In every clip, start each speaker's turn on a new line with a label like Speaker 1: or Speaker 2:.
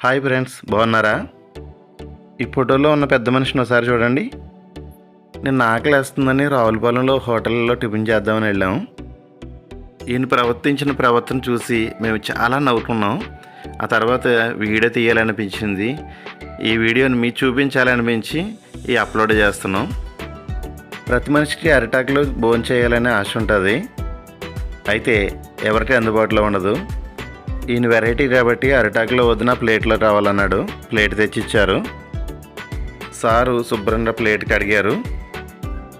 Speaker 1: Hi friends బాగున్నారా? ఈ ఫోటోలో ఉన్న పెద్ద మనిషిని ఒకసారి చూడండి. నిన్న ఆకలి వేస్తుందని రావులపాలెంలో హోటల్లో టిఫిన్ చేద్దామని వెళ్ళాం. ఈయన ప్రవర్తించిన ప్రవర్తన చూసి మేము చాలా నవ్వుకున్నాం. ఆ తర్వాత వీడియో తీయాలనిపించింది. ఈ వీడియోని మీకు చూపించాలనిపించి ఈ అప్లోడ్ చేస్తున్నాం. ప్రతి మనిషికి అరిటాకులో భోజనం చేయాలనే ఆశ ఉంటుంది. అయితే ఎవరికి అందుబాటులో ఉండదు. ఈయన వెరైటీ కాబట్టి అరిటాకులో వదిన ప్లేట్లో కావాలన్నాడు. ప్లేట్ తెచ్చిచ్చారు. సారు శుభ్రంగా ప్లేట్ కడిగారు.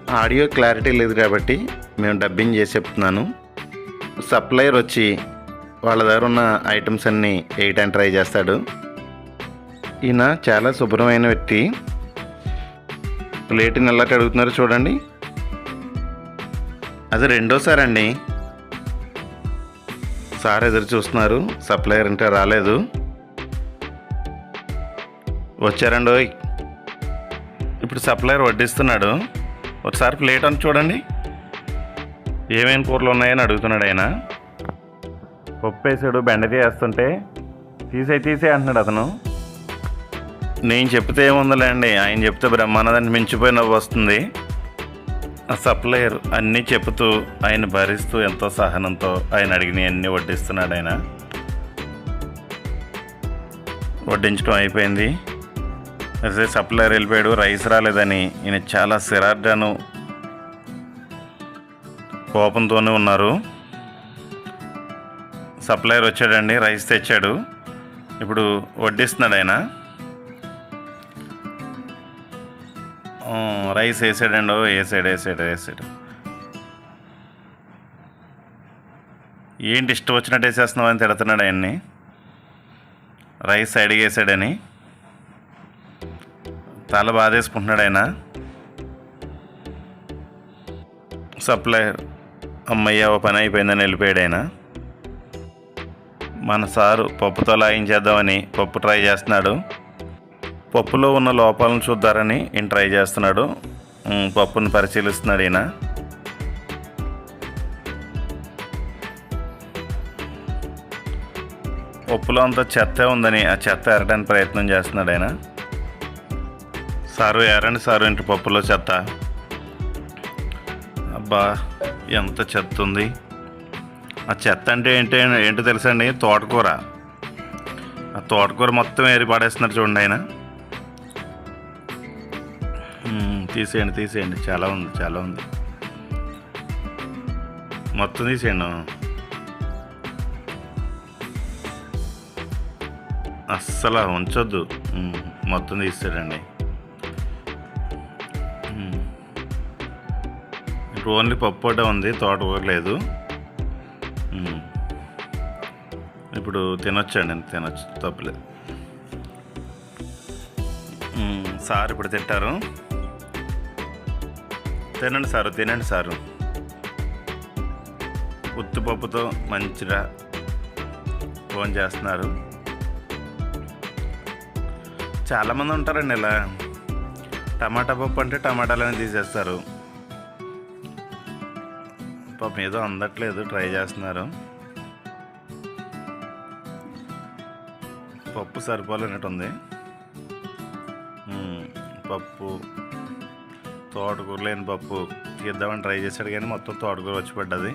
Speaker 1: ఆడియో క్లారిటీ లేదు కాబట్టి మేము డబ్బింగ్ చేసి చెప్తున్నాను. సప్లయర్ వచ్చి వాళ్ళ దగ్గర ఉన్న ఐటమ్స్ అన్నీ వేయటానికి ట్రై చేస్తాడు. ఈయన చాలా శుభ్రమైన వ్యక్తి. ప్లేట్ని ఎలా కడుగుతున్నారో చూడండి. అది రెండోసారి అండి సార్ ఎదురు చూస్తున్నారు. సప్లయర్ అంటే రాలేదు. వచ్చారండి ఇప్పుడు సప్లయర్ వడ్డిస్తున్నాడు. ఒకసారి ప్లేట్ అని చూడండి. ఏమేమి కూరలు ఉన్నాయని అడుగుతున్నాడు ఆయన. పప్పు వేసాడు బెండకాయ వేస్తుంటే తీసే తీసే అంటున్నాడు అతను. నేను చెప్తే ఏముందిలేండి? ఆయన చెప్తే బ్రహ్మానందాన్ని మించిపోయి నవ్వు వస్తుంది. సప్లయర్ అన్నీ చెబుతూ ఆయన భరిస్తూ ఎంతో సహనంతో ఆయన అడిగిన అన్నీ వడ్డిస్తున్నాడు ఆయన. వడ్డించడం అయిపోయింది. అదే సప్లయర్ వెళ్ళిపోయాడు. రైస్ రాలేదని ఈయన చాలా సిరార్డాను కోపంతోనే ఉన్నారు. సప్లయర్ వచ్చాడండి రైస్ తెచ్చాడు. ఇప్పుడు వడ్డిస్తున్నాడు ఆయన. రైస్ వేసాడండి ఓ, వేసాడు వేసాడు వేసాడు. ఏంటి ఇష్టం వచ్చినట్టు వేసేస్తున్నావు అని తిడుతున్నాడు ఆయన్ని. రైస్ అడిగేసాడని వేసాడని. తల బాధేసుకుంటున్నాడు ఆయన. సప్లయర్ అమ్మయ్య ఓ పని అయిపోయిందని వెళ్ళిపోయాడు ఆయన. మన సారు పప్పుతో లాగించేద్దామని పప్పు ట్రై చేస్తున్నాడు. పప్పులో ఉన్న లోపాలను చూద్దారని ఈయన ట్రై చేస్తున్నాడు. పప్పును పరిశీలిస్తున్నాడు ఈయన. పప్పులో అంతా చెత్త ఉందని ఆ చెత్త ఎరడానికి ప్రయత్నం చేస్తున్నాడు ఆయన. సారు ఎరండి సారు ఇంటి పప్పులో చెత్త. అబ్బా ఎంత చెత్త ఉంది. ఆ చెత్త అంటే ఏంటి ఏంటో తెలుసా అండి? తోటకూర. ఆ తోటకూర మొత్తం ఏరి పడేస్తున్నారు చూడండి ఆయన. తీసేయండి తీసేయండి. చాలా ఉంది చాలా ఉంది. మొత్తం తీసేయండి. అస్సలు ఉంచొద్దు. మొత్తం తీసాడండి ఇప్పుడు ఓన్లీ పప్పు ఉంది తోట లేదు. ఇప్పుడు తినొచ్చండి తినొచ్చు తప్పలేదు. సార్ ఇప్పుడు తింటారు. తినండి సారు తినండి సారు. ఉత్తుపప్పుతో మంచిగా ఫోన్ చేస్తున్నారు. చాలామంది ఉంటారండి ఇలా. టమాటా పప్పు అంటే టమాటాలని తీసేస్తారు. పాపం ఏదో అందట్లేదు ట్రై చేస్తున్నారు. పప్పు సరిపోలేనట్టుంది. పప్పు తోటకూర లేని పప్పు తీద్దామని ట్రై చేశాడు కానీ మొత్తం తోటకూర వచ్చి పడ్డది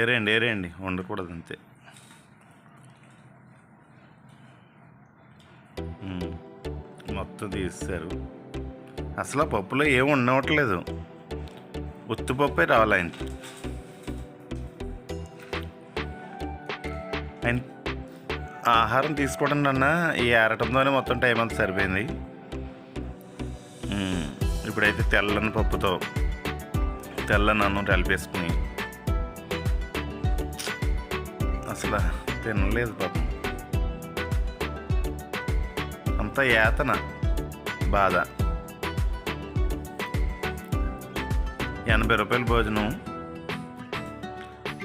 Speaker 1: ఏరేయండి ఏరేయండి. ఉండకూడదు అంతే. మొత్తం తీస్తారు అసలు ఆ పప్పులో ఏం ఉండవట్లేదు ఉత్తుపప్పే రావాలి ఆయన ఆయన ఆహారం తీసుకోవడం అన్న ఈ ఏరటంతోనే మొత్తం టైం అంతా సరిపోయింది. ఇప్పుడైతే తెల్లని పప్పుతో తెల్లని అన్నం కలిపేసుకుని అసలు తినలేదు పాపం. అంతా యాతన బాధ. ఎనభై రూపాయల భోజనం.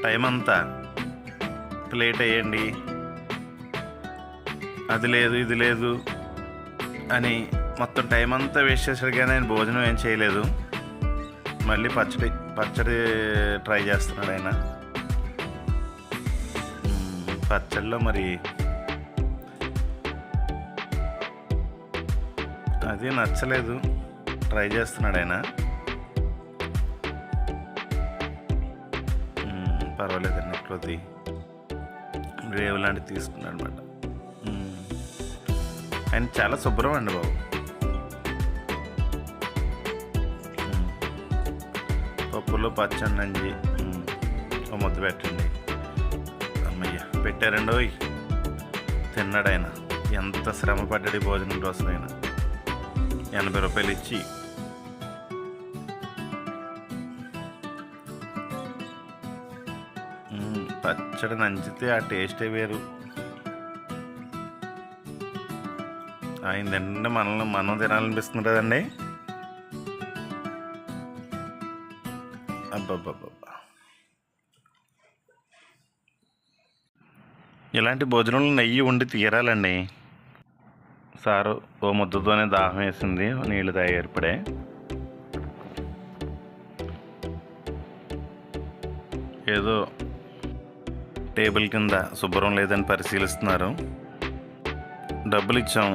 Speaker 1: టైం అంతా ప్లేట్ వేయండి అది లేదు ఇది లేదు అని మొత్తం టైం అంతా వేస్ట్ చేశాడు కానీ ఆయన భోజనం ఏం చేయలేదు. మళ్ళీ పచ్చడి పచ్చడి ట్రై చేస్తున్నాడు ఆయన. పచ్చడిలో మరి అది నచ్చలేదు. ట్రై చేస్తున్నాడు ఆయన. పర్వాలేదండి కొద్ది రేవు లాంటివి తీసుకున్నాడు అనమాట. ఆయన చాలా శుభ్రం అండి బాబు. పప్పులో పచ్చడి. ఓ ముద్ద పెట్టండి. అమ్మయ్య పెట్టారండి ఆయన ఎంత శ్రమ పడ్డాడు భోజనం కోసం ఆయన. ఎనభై రూపాయలు ఇచ్చి. పచ్చడి నంచితే ఆ టేస్టే వేరు. ఆయన తింటే మనల్ని మనం తినాలనిపిస్తుంది కదండి. అబ్బబ్బబ్బబ్బా ఇలాంటి భోజనంలో నెయ్యి ఉండి తీరాలండి. సారు ఓ ముద్దతోనే దాహం వేసింది నీళ్ళు తాగారు ఇప్పుడే ఏదో టేబుల్ కింద శుభ్రం లేదని పరిశీలిస్తున్నారు. డబ్బులు ఇచ్చాం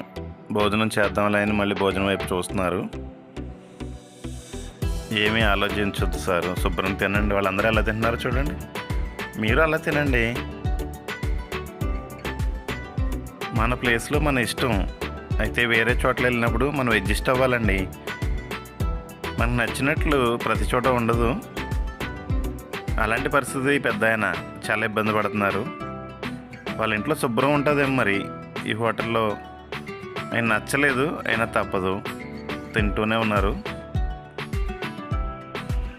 Speaker 1: భోజనం చేద్దాంలే అని మళ్ళీ భోజనం వైపు చూస్తున్నారు. ఏమీ ఆలోచించొద్దు సార్. శుభ్రం తినండి. వాళ్ళందరూ ఎలా తింటున్నారు చూడండి. మీరు అలా తినండి. మన ప్లేస్లో మన ఇష్టం. అయితే వేరే చోట్ల వెళ్ళినప్పుడు మనం అడ్జస్ట్ అవ్వాలండి. మనకు నచ్చినట్లు ప్రతి చోట ఉండదు. అలాంటి పరిస్థితి పెద్ద ఆయన చాలా ఇబ్బంది పడుతున్నారు. వాళ్ళ ఇంట్లో శుభ్రం ఉంటుందేమో మరి. ఈ హోటల్లో ఆయన నచ్చలేదు అయినా తప్పదు. తింటూనే ఉన్నారు.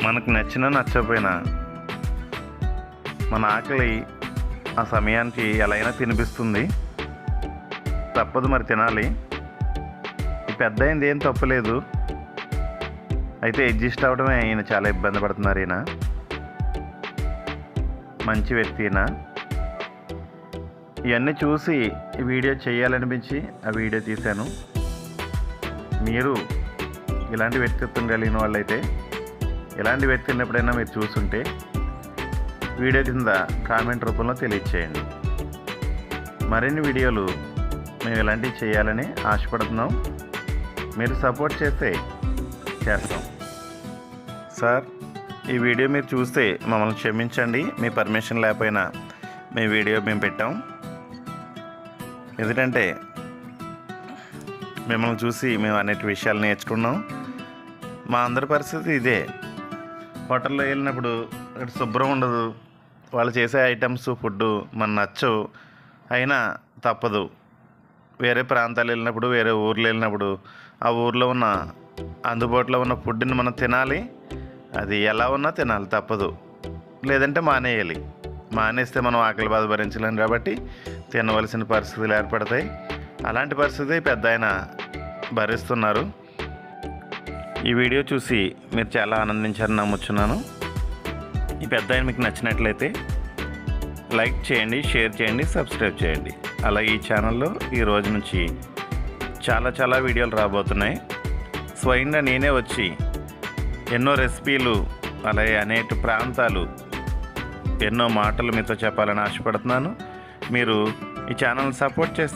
Speaker 1: మనకు నచ్చినా నచ్చకపోయినా మన ఆకలి ఆ సమయానికి ఎలా అయినా తినిపిస్తుంది. తప్పదు మరి తినాలి. పెద్ద అయింది ఏం తప్పలేదు అయితే అడ్జస్ట్ అవడమే ఈయన చాలా ఇబ్బంది పడుతున్నారు ఈయన. మంచి వ్యక్తి ఈయన. ఇవన్నీ చూసి వీడియో చేయాలనిపించి ఆ వీడియో తీశాను. మీరు ఇలాంటి వ్యక్తిత్వం కలిగిన వాళ్ళైతే ఇలాంటి వ్యక్తిని ఎప్పుడైనా మీరు చూస్తుంటే వీడియో కింద కామెంట్ రూపంలో తెలియచేయండి. మరిన్ని వీడియోలు మేము ఇలాంటివి చేయాలని ఆశపడుతున్నాం. మీరు సపోర్ట్ చేస్తే చేస్తాం. సార్ ఈ వీడియో మీరు చూస్తే మమ్మల్ని క్షమించండి. మీ పర్మిషన్ లేకపోయినా మీ వీడియో మేము పెట్టాం. ఎందుకంటే మిమ్మల్ని చూసి మేము అనేటి విషయాలు నేర్చుకున్నాం. మా అందరి పరిస్థితి ఇదే. హోటల్లో వెళ్ళినప్పుడు అక్కడ శుభ్రం ఉండదు. వాళ్ళు చేసే ఐటమ్స్ ఫుడ్ మన నచ్చవు. అయినా తప్పదు. వేరే ప్రాంతాలు వెళ్ళినప్పుడు వేరే ఊర్లు వెళ్ళినప్పుడు ఆ ఊర్లో ఉన్న అందుబాటులో ఉన్న ఫుడ్ని మనం తినాలి. అది ఎలా ఉన్నా తినాలి తప్పదు. లేదంటే మానేయాలి. మానేస్తే మనం ఆకలి బాధ భరించలేము కాబట్టి తినవలసిన పరిస్థితులు ఏర్పడతాయి. అలాంటి పరిస్థితి పెద్ద ఆయన భరిస్తున్నారు. ఈ వీడియో చూసి మీరు చాలా ఆనందించారని నమ్ముచున్నాను. ఈ పెద్ద ఆయన మీకు నచ్చినట్లయితే లైక్ చేయండి షేర్ చేయండి సబ్స్క్రైబ్ చేయండి. అలాగే ఈ ఛానల్లో ఈ రోజు నుంచి చాలా చాలా వీడియోలు రాబోతున్నాయి. స్వయంగా నేనే వచ్చి ఎన్నో రెసిపీలు అలాగే అనేక ప్రాంతాలు ఎన్నో మాటలు మీతో చెప్పాలని ఆశపడుతున్నాను. మీరు ఈ ఛానల్ సపోర్ట్ చేస్తే